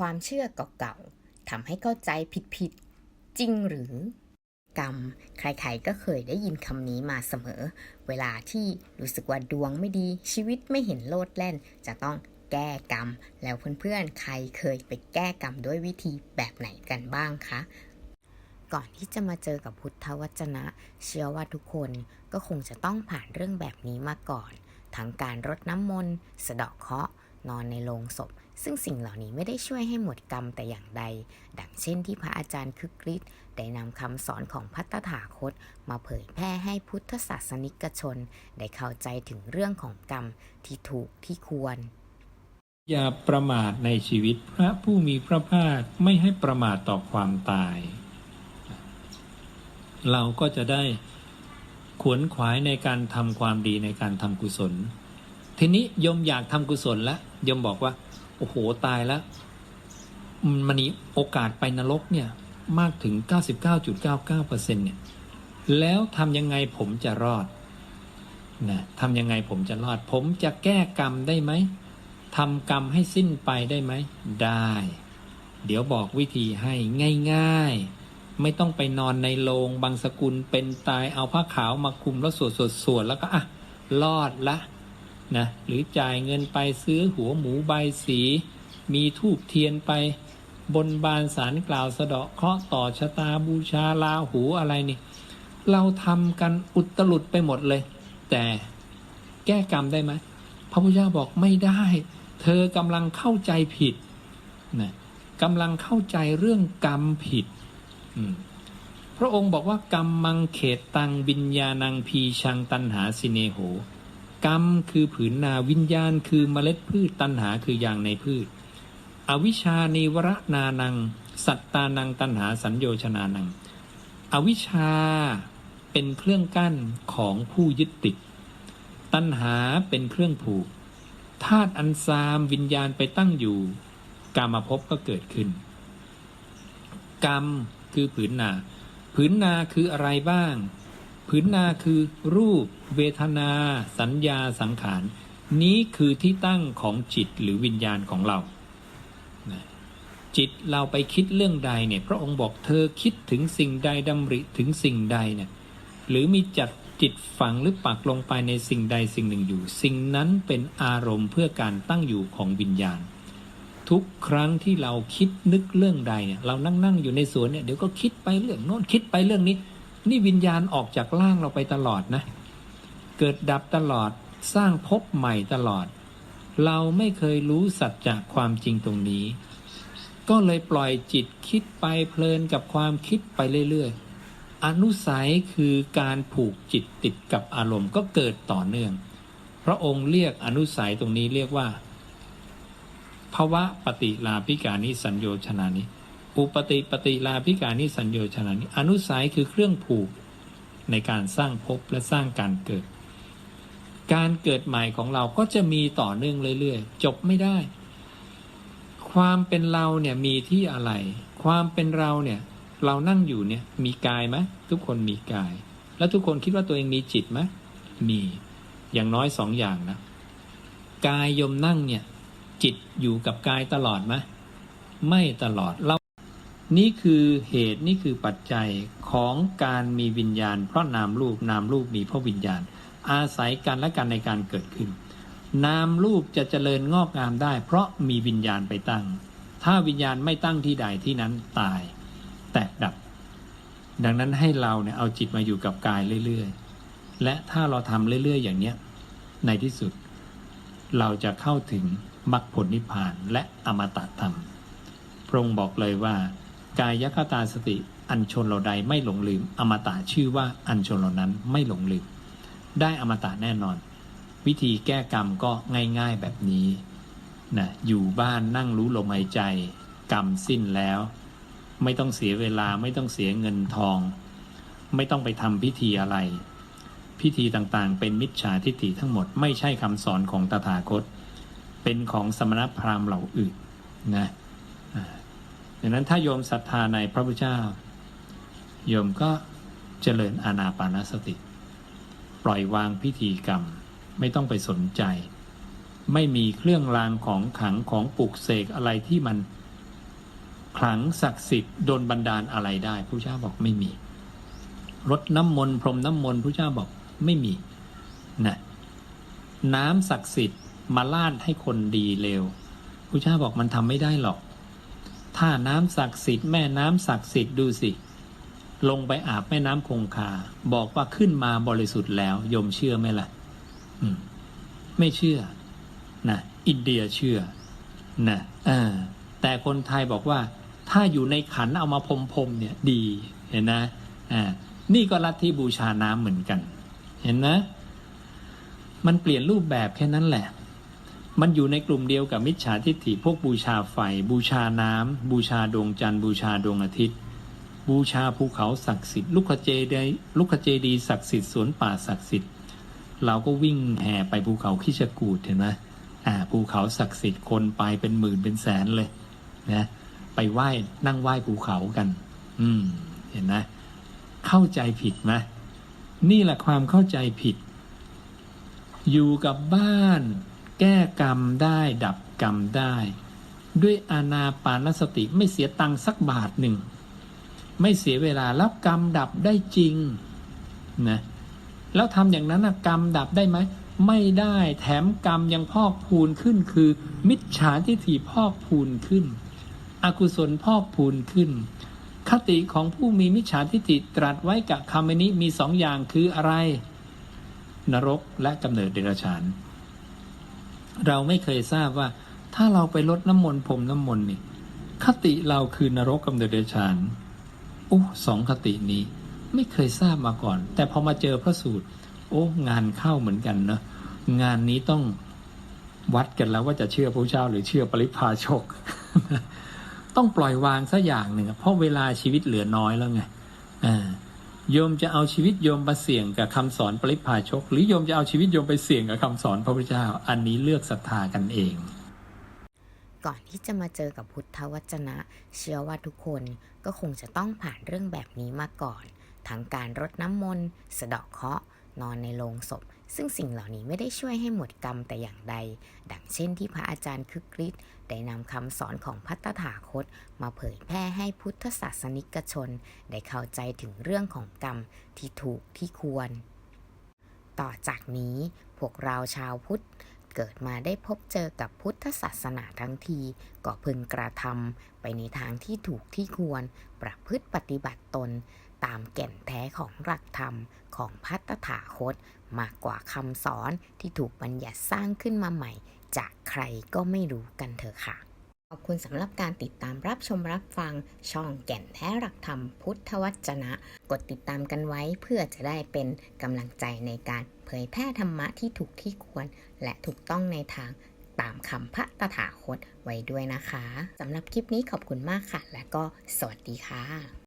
ความเชื่อเก่าๆทำให้เข้าใจผิดๆ จริงหรือ กรรม ใครๆก็เคยได้ยินคำนี้มาเสมอ เวลาที่รู้สึกว่าดวงไม่ดีชีวิตไม่เห็นโลดแล่น จะต้องแก้กรรม แล้วเพื่อนๆ ใครเคยไปแก้กรรมด้วยวิธีแบบไหนกันบ้างคะก่อนที่จะมาเจอกับพุทธวจนะ เชื่อว่าทุกคนก็คงจะต้องผ่านเรื่องแบบนี้มาก่อน ทั้งการรดน้ำมนต์สะเดาะเคราะห์นอนในโลงศพ ซึ่งสิ่งเหล่านี้ไม่ได้ช่วยให้หมดกรรมแต่อย่างใด ดังเช่นที่พระอาจารย์คึกฤทธิ์ได้นำคำสอนของพัตถาคต มาเผยแพร่ให้พุทธศาสนิกชน ได้เข้าใจถึงเรื่องของกรรมที่ถูกที่ควร อย่าประมาทในชีวิตพระผู้มีพระภาคไม่ให้ประมาทต่อความตาย เราก็จะได้ขวนขวายในการทำความดีในการทำกุศล ทีนี้ยมอยากทำกุศลแล้วยมบอกว่า โอ้โหตายแล้ว มันมีโอกาสไปนรกเนี่ยมากถึง 99.99%เนี่ยแล้วทำยังไงผมจะรอดนะทำยังไงผมจะรอด ผมจะแก้กรรมได้ไหมทำกรรมให้สิ้นไปได้ไหม ได้ เดี๋ยวบอกวิธีให้ง่าย ๆ ไม่ต้องไปนอนในโรงบางสกุลเป็นตายเอาผ้าขาวมาคลุมแล้วสวดสวดสวดแล้วก็อะรอดละ นะหรือจ่ายเงินไปซื้อหัวหมูใบสี มีทูบเทียนไป บนบานสารกล่าวสะเดาะเคราะห์ต่อชะตาบูชาลาหูอะไรนี่ เราทำกันอุตลุดไปหมดเลย แต่แก้กรรมได้ไหมพระพุทธเจ้าบอกไม่ได้ เธอกำลังเข้าใจผิดนะกำลังเข้าใจเรื่องกรรมผิดพระองค์บอกว่ากรรมมังเขตตังวิญญาณังพีชังตันหาสิเนโห กรรมคือผืนนาวิญญาณ คือเมล็ดพืชตันหาคือยางในพืช อวิชานิวรนานัง สัตตานังตันหาสัญโยชนานัง อวิชชาเป็นเครื่องกั้นของผู้ยึดติด ตัณหาเป็นเครื่องผูกธาตุอันซามวิญญาณไปตั้งอยู่ กรรมภพก็เกิดขึ้น กรรมคือผืนนา ผืนนาคืออะไรบ้าง ผืนนาคือรูป เวทนา สัญญาสังขาร นี้คือที่ตั้งของจิตหรือวิญญาณของเรา จิตเราไปคิดเรื่องใดเนี่ยพระองค์บอกเธอคิดถึงสิ่งใดดำริถึงสิ่งใดเนี่ยหรือมีจัดจิตฝังหรือปักลงไปในสิ่งใดสิ่งหนึ่งอยู่ สิ่งนั้นเป็นอารมณ์เพื่อการตั้งอยู่ของวิญญาณ ทุกครั้งที่เราคิดนึกเรื่องใดเนี่ยเรานั่งนั่งอยู่ในสวนเนี่ยเดี๋ยวก็คิดไปเรื่องโน้นคิดไปเรื่องนี้ นี่วิญญาณออกจากร่างเราไปตลอดนะ เกิดดับตลอดสร้างภพใหม่ตลอด เราไม่เคยรู้สัจจะความจริงตรงนี้ ก็เลยปล่อยจิตคิดไปเพลินกับความคิดไปเรื่อยๆ อนุสัยคือการผูกจิตติดกับอารมณ์ก็เกิดต่อเนื่อง พระองค์เรียกอนุสัยตรงนี้เรียกว่าภาวะปฏิลาภิกานิสัญโยชนานิ อุปติปฏิลาภิกานิสัญโยชนานิอนุสัยคือเครื่องผูกในการสร้างภพและสร้างการเกิด การเกิดใหม่ของเราก็จะมีต่อเนื่องเรื่อยๆ จบไม่ได้ ความเป็นเราเนี่ยมีที่อะไร ความเป็นเราเนี่ยเรานั่งอยู่เนี่ยมีกายไหมทุกคนมีกาย แล้วทุกคนคิดว่าตัวเองมีจิตไหมมีอย่างน้อยสองอย่างนะกายยมนั่งเนี่ยจิตอยู่กับกายตลอดไหมไม่ตลอดเรา นี่คือเหตุนี่คือปัจจัยของการมีวิญญาณ เพราะนามรูปนามรูปมีเพราะวิญญาณ อาศัยกันและกันในการเกิดขึ้น นามรูปจะเจริญงอกงามได้ เพราะมีวิญญาณไปตั้ง ถ้าวิญญาณไม่ตั้งที่ใดที่นั้นตาย แตกดับ ดังนั้นให้เราเนี่ยเอาจิตมาอยู่กับกายเรื่อยๆ และถ้าเราทำเรื่อยๆ อย่างเนี้ยในที่สุด เราจะเข้าถึงมรรคผลนิพพานและอมตะธรรมพระองค์บอกเลยว่า กายคตาสติ อันชนเราใดไม่หลงลืม อมตะชื่อว่าอันชนเหล่านั้นไม่หลงลืม ได้อมตะแน่นอน วิธีแก้กรรมก็ง่ายๆแบบนี้นะอยู่บ้านนั่งรู้ลมหายใจ กรรมสิ้นแล้ว ไม่ต้องเสียเวลาไม่ต้องเสียเงินทอง ไม่ต้องไปทำพิธีอะไร พิธีต่างๆ เป็นมิจฉาทิฏฐิทั้งหมดไม่ใช่คำสอนของตถาคต เป็นของสมณพราหมณ์เหล่าอื่นนะ ดังนั้นถ้าโยมศรัทธาในพระพุทธเจ้า โยมก็เจริญอานาปานสติ ปล่อยวางพิธีกรรมไม่ต้องไปสนใจ ไม่มีเครื่องรางของขังของปลุกเสกอะไรที่มันขลังศักดิ์สิทธิ์โดนบันดาลอะไรได้พระเจ้าบอกไม่มีรดน้ำมนต์พรมน้ำมนต์พระเจ้าบอกไม่มีนะน้ำศักดิ์สิทธิ์มาลาดให้คนดีเลวพระเจ้าบอกมันทำไม่ได้หรอก ถ้าน้ำศักดิ์สิทธิ์แม่น้ำศักดิ์สิทธิ์ดูสิ ลงไปอาบแม่น้ำคงคา บอกว่าขึ้นมาบริสุทธิ์แล้วยมเชื่อไหมล่ะอืมไม่เชื่อนะอินเดียเชื่อนะเออแต่คนไทยบอกว่า ถ้าอยู่ในขันเอามาพรมพรมเนี่ย ดีเห็นนะอ่านี่ก็ลัทธิบูชาน้ำเหมือนกัน เห็นนะ มันเปลี่ยนรูปแบบแค่นั้นแหละ มันอยู่ในกลุ่มเดียวกับมิจฉาทิฏฐิพวกบูชาไฟ บูชาน้ำบูชาดวงจันทร์บูชาดวงอาทิตย์ บูชาภูเขาศักดิ์สิทธิ์ลูกขเจดีลูกขเจดีศักดิ์สิทธิ์สวนป่าศักดิ์สิทธิ์ เราก็วิ่งแห่ไปภูเขาคิชกูดเห็นไหมอ่าภูเขาศักดิ์สิทธิ์คนไปเป็นหมื่นเป็นแสนเลยนะไปไหว้นั่งไหว้ภูเขากัน อืมเห็นไหมเข้าใจผิดไหมนี่แหละความเข้าใจผิด อยู่กับบ้าน แก้กรรมได้ดับกรรมได้ ด้วยอานาปานสติไม่เสียตังค์สักบาทหนึ่ง ไม่เสียเวลาแล้วกรรมดับได้จริงนะแล้วทำอย่างนั้นนะกรรมดับได้ไหมไม่ได้แถมกรรมยังพอกพูนขึ้นคือ มิจฉาทิฏฐิพอกพูนขึ้น อกุศลพอกพูนขึ้น คติของผู้มีมิจฉาทิฏฐิตรัสไว้กับคำนี้มีสองอย่างคืออะไร นรกและกำเนิดเดรัจฉาน เราไม่เคยทราบว่า ถ้าเราไปลดน้ำมนต์พรมน้ำมนต์นี่คติเราคือนรกกำเนิดเดรัจฉานโอ้สองคตินี้ ไม่เคยทราบมาก่อน แต่พอมาเจอพระสูตร โอ้งานเข้าเหมือนกันเนอะงานนี้ต้องวัดกันแล้วว่าจะเชื่อพระเจ้าหรือเชื่อปริพาชก ต้องปล่อยวางสักอย่างหนึ่งเพราะเวลาชีวิตเหลือน้อยแล้วไงอ่า โยมจะเอาชีวิตโยมมาเสี่ยงกับคำสอนปริพาชก หรือโยมจะเอาชีวิตโยมไปเสี่ยงกับคำสอนพระพุทธเจ้า อันนี้เลือกศรัทธากันเอง ก่อนที่จะมาเจอกับพุทธวจนะ เชื่อว่าทุกคนก็คงจะต้องผ่านเรื่องแบบนี้มาก่อน ทั้งการรดน้ำมนต์สะเดาะเคาะ นอนในโลงศพ ซึ่งสิ่งเหล่านี้ไม่ได้ช่วยให้หมดกรรมแต่อย่างใด ดังเช่นที่พระอาจารย์คึกฤทธิ์ ได้นำคำสอนของพัตถาคต มาเผยแพร่ให้พุทธศาสนิกชน ได้เข้าใจถึงเรื่องของกรรมที่ถูกที่ควร ต่อจากนี้พวกเราชาวพุทธเกิดมาได้พบเจอกับพุทธศาสนาทั้งที ก็พึงกระทำไปในทางที่ถูกที่ควร ประพฤติปฏิบัติตน ตามแก่นแท้ของหลักธรรมของพัตถาคต มากกว่าคำสอนที่ถูกบัญญัติสร้างขึ้นมาใหม่ จากใครก็ไม่รู้กันเถอะค่ะ ขอบคุณสำหรับการติดตามรับชมรับฟังช่องแก่นแท้หลักธรรมพุทธวจนะ กดติดตามกันไว้เพื่อจะได้เป็นกำลังใจในการเผยแพร่ธรรมะที่ถูกที่ควร และถูกต้องในทางตามคำพระตถาคตไว้ด้วยนะคะสำหรับคลิปนี้ขอบคุณมากค่ะ และก็สวัสดีค่ะ